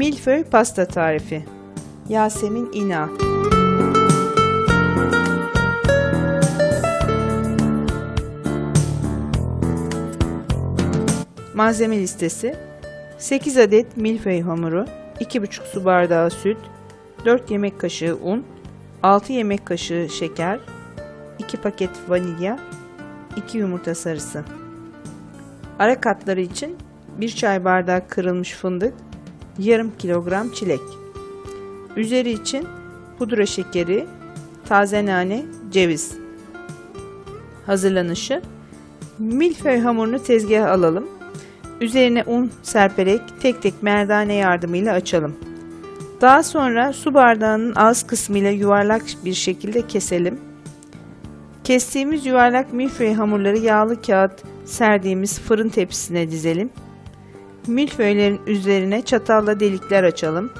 Milföy pasta tarifi. Yasemin İna. Malzeme listesi 8 adet milföy hamuru, 2,5 su bardağı süt, 4 yemek kaşığı un, 6 yemek kaşığı şeker, 2 paket vanilya, 2 yumurta sarısı. Ara katları için 1 çay bardağı kırılmış fındık, yarım kilogram çilek. Üzeri için pudra şekeri, taze nane, ceviz. Hazırlanışı Milföy hamurunu tezgaha alalım. Üzerine un serperek tek tek merdane yardımıyla açalım. Daha sonra su bardağının ağız kısmıyla yuvarlak bir şekilde keselim. Kestiğimiz yuvarlak milföy hamurları yağlı kağıt serdiğimiz fırın tepsisine dizelim. Milföylerin üzerine çatalla delikler açalım.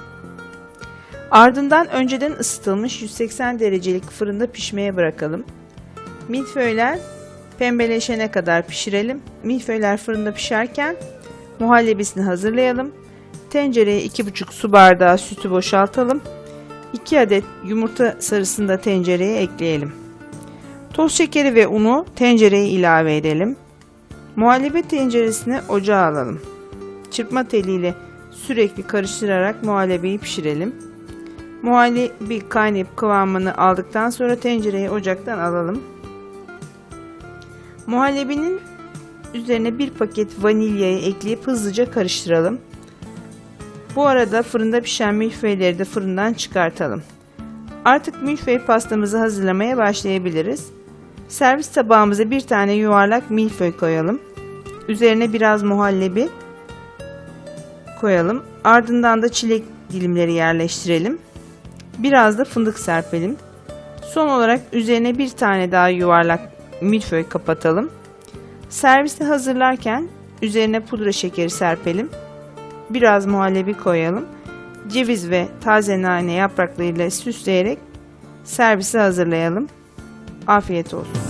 Ardından önceden ısıtılmış 180 derecelik fırında pişmeye bırakalım. Milföyler pembeleşene kadar pişirelim. Milföyler fırında pişerken muhallebisini hazırlayalım. Tencereye 2,5 su bardağı sütü boşaltalım. 2 adet yumurta sarısını da tencereye ekleyelim. Toz şekeri ve unu tencereye ilave edelim. Muhallebi tenceresini ocağa alalım. Çırpma teliyle sürekli karıştırarak muhallebiyi pişirelim. Muhallebi kaynayıp kıvamını aldıktan sonra tencereyi ocaktan alalım. Muhallebinin üzerine bir paket vanilyayı ekleyip hızlıca karıştıralım. Bu arada fırında pişen milföyleri de fırından çıkartalım. Artık milföy pastamızı hazırlamaya başlayabiliriz. Servis tabağımıza bir tane yuvarlak milföy koyalım. Üzerine biraz muhallebi koyalım. Ardından da çilek dilimleri yerleştirelim. Biraz da fındık serpelim. Son olarak üzerine bir tane daha yuvarlak milföy kapatalım. Servisi hazırlarken üzerine pudra şekeri serpelim. Biraz muhallebi koyalım. Ceviz ve taze nane yapraklarıyla süsleyerek servisi hazırlayalım. Afiyet olsun.